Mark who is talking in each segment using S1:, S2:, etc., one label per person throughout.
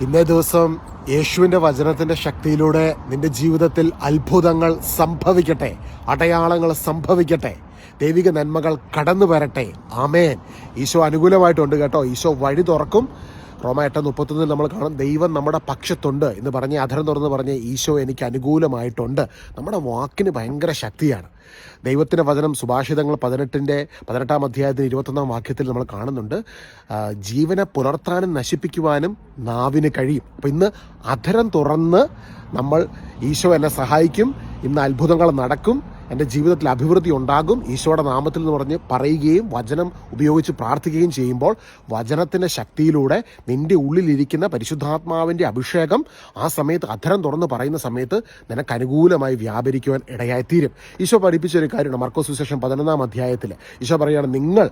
S1: ഇന്നേ ദിവസം യേശുവിന്റെ വചനത്തിന്റെ ശക്തിയിലൂടെ നിന്റെ ജീവിതത്തിൽ അത്ഭുതങ്ങൾ സംഭവിക്കട്ടെ അടയാളങ്ങൾ സംഭവിക്കട്ടെ ദൈവിക നന്മകൾ കടന്നു വരട്ടെ ആമേൻ. ഈശോ അനുകൂലമായിട്ടുണ്ട് കേട്ടോ. ഈശോ വഴി തുറക്കും. റോമ എട്ട് മുപ്പത്തൊന്നിൽ നമ്മൾ കാണും ദൈവം നമ്മുടെ പക്ഷത്തുണ്ട് എന്ന് പറഞ്ഞ് അധരം തുറന്ന് പറഞ്ഞ് ഈശോ എനിക്ക് അനുകൂലമായിട്ടുണ്ട്. നമ്മുടെ വാക്കിന് ഭയങ്കര ശക്തിയാണ്. ദൈവത്തിന്റെ വചനം സുഭാഷിതങ്ങൾ പതിനെട്ടിന്റെ പതിനെട്ടാം അധ്യായത്തിന് ഇരുപത്തൊന്നാം വാക്യത്തിൽ നമ്മൾ കാണുന്നുണ്ട്. ജീവനെ പുലർത്താനും നശിപ്പിക്കുവാനും നാവിന് കഴിയും. അപ്പം ഇന്ന് അധരം തുറന്ന് നമ്മൾ ഈശോ എന്നെ സഹായിക്കും ഇന്ന് അത്ഭുതങ്ങൾ നടക്കും എന്റെ ജീവിതത്തിൽ അഭിവൃദ്ധി ഉണ്ടാകും. ഈശോയുടെ നാമത്തിൽ എന്ന് പറഞ്ഞ് പറയുകയും വചനം ഉപയോഗിച്ച് പ്രാർത്ഥിക്കുകയും ചെയ്യുമ്പോൾ വചനത്തിന്റെ ശക്തിയിലൂടെ നിന്റെ ഉള്ളിലിരിക്കുന്ന പരിശുദ്ധാത്മാവിന്റെ അഭിഷേകം ആ സമയത്ത് അധരം തുറന്ന് പറയുന്ന സമയത്ത് നിനക്ക് അനുകൂലമായി വ്യാപരിക്കുവാൻ ഇടയായിത്തീരും. ഈശോ പഠിപ്പിച്ചൊരു കാര്യമാണ് മർക്കോസ് വിശേഷം പതിനൊന്നാം അധ്യായത്തിൽ. ഈശോ പറയുകയാണ് നിങ്ങൾ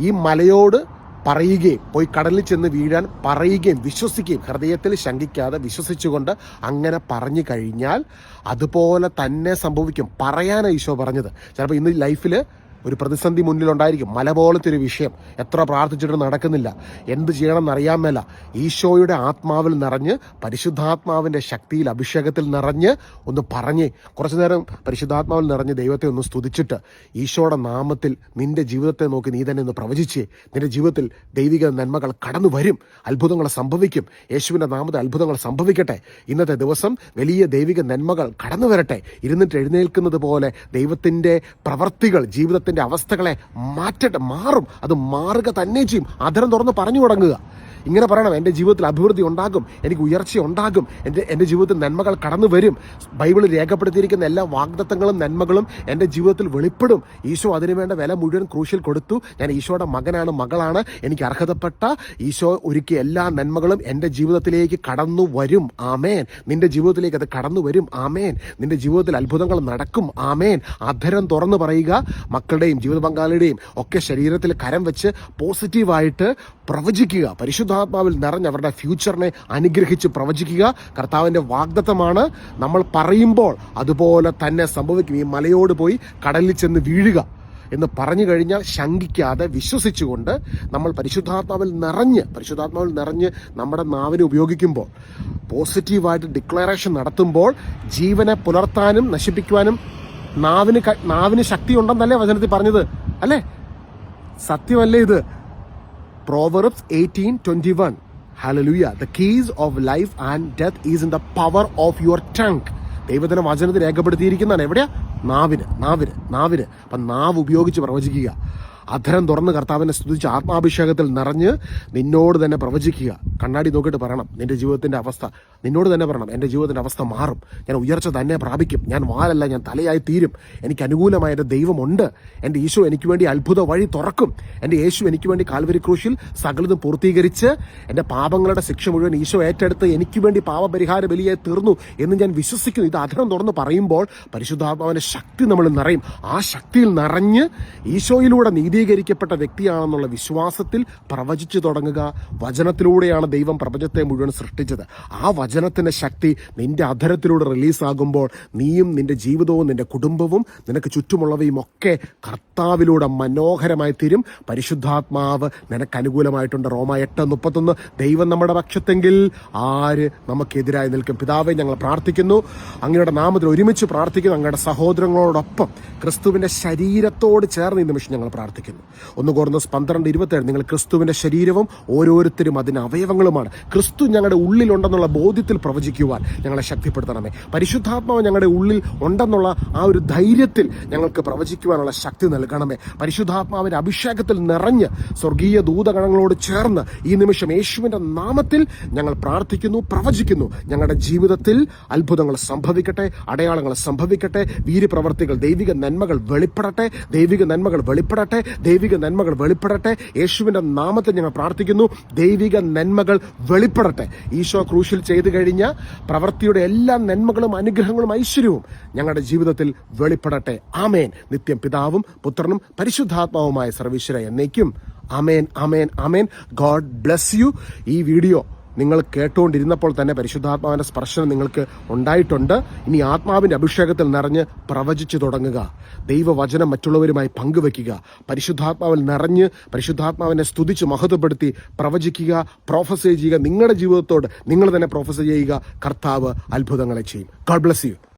S1: ഈ മലയോട് പറയുകയും പോയി കടലിൽ ചെന്ന് വീഴാൻ പറയുകയും വിശ്വസിക്കുകയും ഹൃദയത്തിൽ ശങ്കിക്കാതെ വിശ്വസിച്ചുകൊണ്ട് അങ്ങനെ പറഞ്ഞു കഴിഞ്ഞാൽ അതുപോലെ തന്നെ സംഭവിക്കും. പറയാനാണ് ഈശോ പറഞ്ഞത്. ചിലപ്പോൾ ഇന്ന് ലൈഫിൽ ഒരു പ്രതിസന്ധി മുന്നിലുണ്ടായിരിക്കും. മല പോലത്തെ ഒരു വിഷയം. എത്ര പ്രാർത്ഥിച്ചിട്ട് നടക്കുന്നില്ല. എന്ത് ചെയ്യണമെന്ന് അറിയാൻ മേല. ഈശോയുടെ ആത്മാവിൽ നിറഞ്ഞ് പരിശുദ്ധാത്മാവിന്റെ ശക്തിയിൽ അഭിഷേകത്തിൽ നിറഞ്ഞ് ഒന്ന് പറഞ്ഞ് കുറച്ചു നേരം പരിശുദ്ധാത്മാവിൽ നിറഞ്ഞ് ദൈവത്തെ ഒന്ന് സ്തുതിച്ചിട്ട് ഈശോയുടെ നാമത്തിൽ നിന്റെ ജീവിതത്തെ നോക്കി നീ തന്നെ ഒന്ന് പ്രവചിച്ച് നിന്റെ ജീവിതത്തിൽ ദൈവിക നന്മകൾ കടന്നു വരും. അത്ഭുതങ്ങൾ സംഭവിക്കും. യേശുവിന്റെ നാമത്തിൽ അത്ഭുതങ്ങൾ സംഭവിക്കട്ടെ. ഇന്നത്തെ ദിവസം വലിയ ദൈവിക നന്മകൾ കടന്നു വരട്ടെ. ഇരുന്നിട്ട് എഴുന്നേൽക്കുന്നത് പോലെ ദൈവത്തിന്റെ പ്രവർത്തികൾ ജീവിതത്തിന്റെ അവസ്ഥകളെ മാറ്റട്ടെ മാറും. അത് മാറുക തന്നെ ചെയ്യും. അധരം തുറന്ന് പറഞ്ഞു തുടങ്ങുക. ഇങ്ങനെ പറയണം എന്റെ ജീവിതത്തിൽ അഭിവൃദ്ധി ഉണ്ടാകും എനിക്ക് ഉയർച്ച ഉണ്ടാകും എന്റെ എന്റെ ജീവിതത്തിൽ നന്മകൾ കടന്നു വരും. ബൈബിളിൽ രേഖപ്പെടുത്തിയിരിക്കുന്ന എല്ലാ വാഗ്ദത്തങ്ങളും നന്മകളും എന്റെ ജീവിതത്തിൽ വെളിപ്പെടും. ഈശോ അതിനുവേണ്ട വില മുഴുവൻ ക്രൂശിൽ കൊടുത്തു. ഞാൻ ഈശോയുടെ മകനാണ് മകളാണ്. എനിക്ക് അർഹതപ്പെട്ട ഈശോ ഒരുക്കിയ എല്ലാ നന്മകളും എന്റെ ജീവിതത്തിലേക്ക് കടന്നു വരും. ആമേൻ. നിന്റെ ജീവിതത്തിലേക്ക് അത് കടന്നു വരും. ആമേൻ. നിന്റെ ജീവിതത്തിൽ അത്ഭുതങ്ങൾ നടക്കും. ആമേൻ. അധരം തുറന്നു പറയുക. മക്കളുടെയും ജീവിത പങ്കാളിയുടെയും ഒക്കെ ശരീരത്തിൽ കരം വെച്ച് പോസിറ്റീവായിട്ട് പ്രവചിക്കുക. പരിശുദ്ധാത്മാവിൽ നിറഞ്ഞ് അവരുടെ ഫ്യൂച്ചറിനെ അനുഗ്രഹിച്ച് പ്രവചിക്കുക. കർത്താവിന്റെ വാഗ്ദത്തമാണ് നമ്മൾ പറയുമ്പോൾ അതുപോലെ തന്നെ സംഭവിക്കും. ഈ മലയോട് പോയി കടലിൽ ചെന്ന് വീഴുക എന്ന് പറഞ്ഞു കഴിഞ്ഞാൽ ശങ്കിക്കാതെ വിശ്വസിച്ചുകൊണ്ട് നമ്മൾ പരിശുദ്ധാത്മാവിൽ നിറഞ്ഞ് പരിശുദ്ധാത്മാവിൽ നിറഞ്ഞ് നമ്മുടെ നാവിനെ ഉപയോഗിക്കുമ്പോൾ പോസിറ്റീവായിട്ട് ഡിക്ലറേഷൻ നടത്തുമ്പോൾ ജീവനെ പുലർത്താനും നശിപ്പിക്കുവാനും നാവിന് നാവിന് ശക്തി ഉണ്ടെന്നല്ലേ വചനത്തിൽ പറഞ്ഞത്? അല്ലേ? സത്യമല്ലേ ഇത്? Proverbs 18 21. Hallelujah. The keys of life and death is in the power of your tongue. ദൈവത്തിന്റെ വചനത്തിൽ രേഖപ്പെടുത്തിയിരിക്കുന്നതാണ് എവിടെയാ നാവിന് നാവിന് നാവിന് അപ്പം നാവ് ഉപയോഗിച്ച് പ്രവചിക്കുക അധരം തുറന്ന് കർത്താവിനെ സ്തുതിച്ച് ആത്മാഭിഷേകത്തിൽ നിറഞ്ഞ് നിന്നോട് തന്നെ പ്രവചിക്കുക കണ്ണാടി നോക്കിയിട്ട് പറയണം നിന്റെ ജീവിതത്തിന്റെ അവസ്ഥ നിന്നോട് തന്നെ പറയണം എന്റെ ജീവിതത്തിന്റെ അവസ്ഥ മാറും. ഞാൻ ഉയർച്ച തന്നെ പ്രാപിക്കും. ഞാൻ വാലല്ല ഞാൻ തലയായി തീരും. എനിക്ക് അനുകൂലമായ എന്റെ ദൈവമുണ്ട്. എന്റെ ഈശോ എനിക്ക് വേണ്ടി അത്ഭുത വഴി തുറക്കും. എന്റെ യേശു എനിക്ക് വേണ്ടി കാൽവരി ക്രൂശിൽ സകലതും പൂർത്തീകരിച്ച് എന്റെ പാപങ്ങളുടെ ശിക്ഷ മുഴുവൻ ഈശോ ഏറ്റെടുത്ത് എനിക്ക് വേണ്ടി പാപപരിഹാര ബലിയായി തീർന്നു എന്ന് ഞാൻ വിശ്വസിക്കുന്നു. ഇത് അധരം തുറന്ന് പറയുമ്പോൾ പരിശുദ്ധാത്മാവിന്റെ ശക്തി നമ്മൾ നിറയും. ആ ശക്തിയിൽ നിറഞ്ഞ് ഈശോയിലൂടെ നീതീകരിക്കപ്പെട്ട വ്യക്തിയാണെന്നുള്ള വിശ്വാസത്തിൽ പ്രവചിച്ചു തുടങ്ങുക. വചനത്തിലൂടെയാണ് ദൈവം പ്രപഞ്ചത്തെ മുഴുവൻ സൃഷ്ടിച്ചത്. ആ വചനത്തിന്റെ ശക്തി നിന്റെ അധരത്തിലൂടെ റിലീസാകുമ്പോൾ നീയും നിന്റെ ജീവിതവും നിന്റെ കുടുംബവും നിനക്ക് ചുറ്റുമുള്ളവയും ഒക്കെ കർത്താവിലൂടെ മനോഹരമായി തീരും. പരിശുദ്ധാത്മാവ് നിനക്ക് അനുകൂലമായിട്ടുണ്ട്. റോമ എട്ട് മുപ്പത്തൊന്ന്. ദൈവം നമ്മുടെ പക്ഷത്തെങ്കിൽ ആര് നമുക്കെതിരായി നിൽക്കും. പിതാവെ ഞങ്ങൾ പ്രാർത്ഥിക്കുന്നു. അങ്ങയുടെ നാമത്തിൽ ഒരുമിച്ച് പ്രാർത്ഥിക്കുന്നു. അങ്ങയുടെ സഹോദരങ്ങളോടൊപ്പം ക്രിസ്തുവിന്റെ ശരീരത്തോട് ചേർന്ന് ഈ നിമിഷം ഞങ്ങൾ പ്രാർത്ഥിക്കുന്നു. ഒന്ന് കോർന്നസ് പന്ത്രണ്ട് ഇരുപത്തേഴ്. നിങ്ങൾ ക്രിസ്തുവിന്റെ ശരീരവും ഓരോരുത്തരും അതിന് അവയവങ്ങളുമാണ്. ക്രിസ്തു ഞങ്ങളുടെ ഉള്ളിലുണ്ടെന്നുള്ള ബോധ്യത്തിൽ പ്രവചിക്കുവാൻ ഞങ്ങളെ ശക്തിപ്പെടുത്തണമേ. പരിശുദ്ധാത്മാവ് ഞങ്ങളുടെ ഉള്ളിൽ ഉണ്ടെന്നുള്ള ആ ഒരു ധൈര്യത്തിൽ ഞങ്ങൾക്ക് പ്രവചിക്കുവാനുള്ള ശക്തി നൽകണമേ. പരിശുദ്ധാത്മാവിന്റെ അഭിഷേകത്തിൽ നിറഞ്ഞ് സ്വർഗീയ ദൂതഗണങ്ങളോട് ചേർന്ന് ഈ നിമിഷം യേശുവിന്റെ നാമത്തിൽ ഞങ്ങൾ പ്രാർത്ഥിക്കുന്നു പ്രവചിക്കുന്നു. ഞങ്ങളുടെ ജീവിതത്തിൽ അത്ഭുതങ്ങൾ സംഭവിക്കട്ടെ അടയാളങ്ങൾ സംഭവിക്കട്ടെ വീര്യപ്രവർത്തികൾ ദൈവിക നന്മകൾ വെളിപ്പെടട്ടെ ദൈവിക നന്മകൾ വെളിപ്പെടട്ടെ ദൈവിക നന്മകൾ വെളിപ്പെടട്ടെ. യേശുവിന്റെ നാമത്തിൽ ഞങ്ങൾ പ്രാർത്ഥിക്കുന്നു ദൈവിക നന്മകൾ വെളിപ്പെടട്ടെ. ഈശോ ക്രൂശിൽ ചെയ്തു കഴിഞ്ഞ പ്രവൃത്തിയുടെ എല്ലാ നന്മകളും അനുഗ്രഹങ്ങളും ഐശ്വര്യവും ഞങ്ങളുടെ ജീവിതത്തിൽ വെളിപ്പെടട്ടെ. ആമേൻ. നിത്യം പിതാവും പുത്രനും പരിശുദ്ധാത്മാവുമായ സർവീശ്വര എന്നേക്കും. അമേൻ അമേൻ അമേൻ ഗോഡ് ബ്ലസ് യു. ഈ വീഡിയോ നിങ്ങൾ കേട്ടുകൊണ്ടിരുന്നപ്പോൾ തന്നെ പരിശുദ്ധാത്മാവിന്റെ സ്പർശനം നിങ്ങൾക്ക് ഉണ്ടായിട്ടുണ്ട്. ഇനി ആത്മാവിന്റെ അഭിഷേകത്തിൽ നിറഞ്ഞ് പ്രവചിച്ചു തുടങ്ങുക. ദൈവവചനം മറ്റുള്ളവരുമായി പങ്കുവെക്കുക പരിശുദ്ധാത്മാവിൽ നിറഞ്ഞ് പരിശുദ്ധാത്മാവിനെ സ്തുതിച്ച് മഹത്വപ്പെടുത്തി പ്രവചിക്കുക. പ്രോഫസൈ ചെയ്യുക. നിങ്ങളുടെ ജീവിതത്തോട് നിങ്ങൾ തന്നെ പ്രോഫസൈ ചെയ്യുക. കർത്താവ് അത്ഭുതങ്ങളെ ചെയ്യും. God bless U